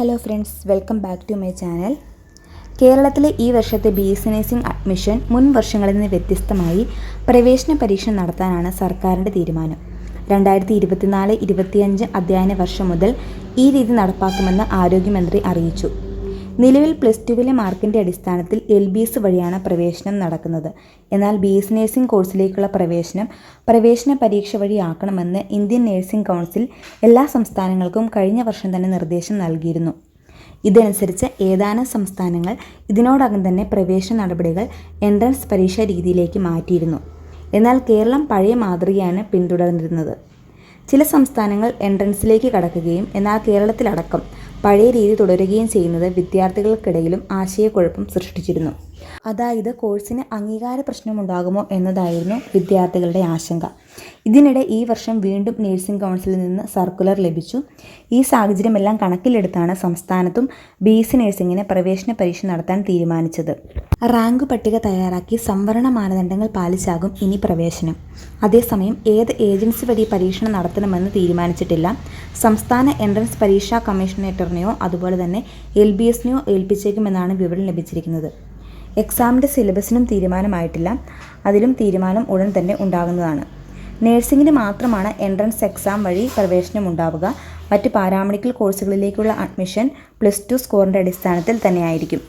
Hello friends welcome back to my channel കേരളത്തിലെ ഈ വർഷത്തെ ബി എസ് നഴ്സിംഗ് അഡ്മിഷൻ മുൻ വർഷങ്ങളിൽ നിന്ന് വ്യത്യസ്തമായി പ്രവേശന പരീക്ഷ നടത്താനാണ് സർക്കാരിന്റെ തീരുമാനം. രണ്ടായിരത്തി ഇരുപത്തിനാല് ഇരുപത്തിയഞ്ച് അധ്യയന വർഷം മുതൽ ഈ രീതി നടപ്പാക്കുമെന്ന് ആരോഗ്യമന്ത്രി അറിയിച്ചു. നിലവിൽ പ്ലസ് ടുവിലെ മാർക്കിന്റെ അടിസ്ഥാനത്തിൽ എൽ ബി എസ് വഴിയാണ് പ്രവേശനം നടക്കുന്നത്. എന്നാൽ ബി എസ് നഴ്സിംഗ് കോഴ്സിലേക്കുള്ള പ്രവേശനം പ്രവേശന പരീക്ഷ വഴിയാക്കണമെന്ന് ഇന്ത്യൻ നഴ്സിംഗ് കൗൺസിൽ എല്ലാ സംസ്ഥാനങ്ങൾക്കും കഴിഞ്ഞ വർഷം തന്നെ നിർദ്ദേശം നൽകിയിരുന്നു. ഇതനുസരിച്ച് ഏതാനും സംസ്ഥാനങ്ങൾ ഇതിനോടകം തന്നെ പ്രവേശന നടപടികൾ എൻട്രൻസ് പരീക്ഷാ രീതിയിലേക്ക് മാറ്റിയിരുന്നു. എന്നാൽ കേരളം പഴയ മാതൃകയാണ് പിന്തുടർന്നിരുന്നത്. ചില സംസ്ഥാനങ്ങൾ എൻട്രൻസിലേക്ക് കടക്കുകയും എന്നാൽ കേരളത്തിലടക്കം പഴയ രീതി തുടരുകയും ചെയ്യുന്നത് വിദ്യാർത്ഥികൾക്കിടയിലും ആശയക്കുഴപ്പം സൃഷ്ടിച്ചിരുന്നു. അതായത് കോഴ്സിന് അംഗീകാര പ്രശ്നമുണ്ടാകുമോ എന്നതായിരുന്നു വിദ്യാർത്ഥികളുടെ ആശങ്ക. ഇതിനിടെ ഈ വർഷം വീണ്ടും നേഴ്സിംഗ് കൗൺസിലിൽ നിന്ന് സർക്കുലർ ലഭിച്ചു. ഈ സാഹചര്യമെല്ലാം കണക്കിലെടുത്താണ് സംസ്ഥാനത്തും ബി എസ് സി നഴ്സിംഗിന് പ്രവേശന പരീക്ഷ നടത്താൻ തീരുമാനിച്ചത്. റാങ്ക് പട്ടിക തയ്യാറാക്കി സംവരണ മാനദണ്ഡങ്ങൾ പാലിച്ചാകും ഇനി പ്രവേശനം. അതേസമയം ഏത് ഏജൻസി വഴി പരീക്ഷണം നടത്തണമെന്ന് തീരുമാനിച്ചിട്ടില്ല. സംസ്ഥാന എൻട്രൻസ് പരീക്ഷാ കമ്മീഷണറേറ്ററിനെയോ അതുപോലെ തന്നെ എൽ ബി എസിനെയോ ഏൽപ്പിച്ചേക്കുമെന്നാണ് വിവരം ലഭിച്ചിരിക്കുന്നത്. എക്സാമിന്റെ സിലബസിനും തീരുമാനമായിട്ടില്ല. അതിലും തീരുമാനം ഉടൻ തന്നെ ഉണ്ടാകുന്നതാണ്. നഴ്സിംഗിന് മാത്രമാണ് എൻട്രൻസ് എക്സാം വഴി പ്രവേശനം ഉണ്ടാവുക. മറ്റ് പാരാമെഡിക്കൽ കോഴ്സുകളിലേക്കുള്ള അഡ്മിഷൻ പ്ലസ് ടു സ്കോറിന്റെ അടിസ്ഥാനത്തിൽ തന്നെയായിരിക്കും.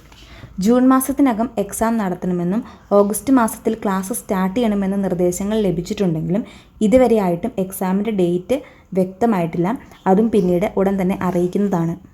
ജൂൺ മാസത്തിനകം എക്സാം നടത്തണമെന്നും ഓഗസ്റ്റ് മാസത്തിൽ ക്ലാസ് സ്റ്റാർട്ട് ചെയ്യണമെന്ന നിർദ്ദേശങ്ങൾ ലഭിച്ചിട്ടുണ്ടെങ്കിലും ഇതുവരെയായിട്ടും എക്സാമിന്റെ ഡേറ്റ് വ്യക്തമായിട്ടില്ല. അതും പിന്നീട് ഉടൻ തന്നെ അറിയിക്കുന്നതാണ്.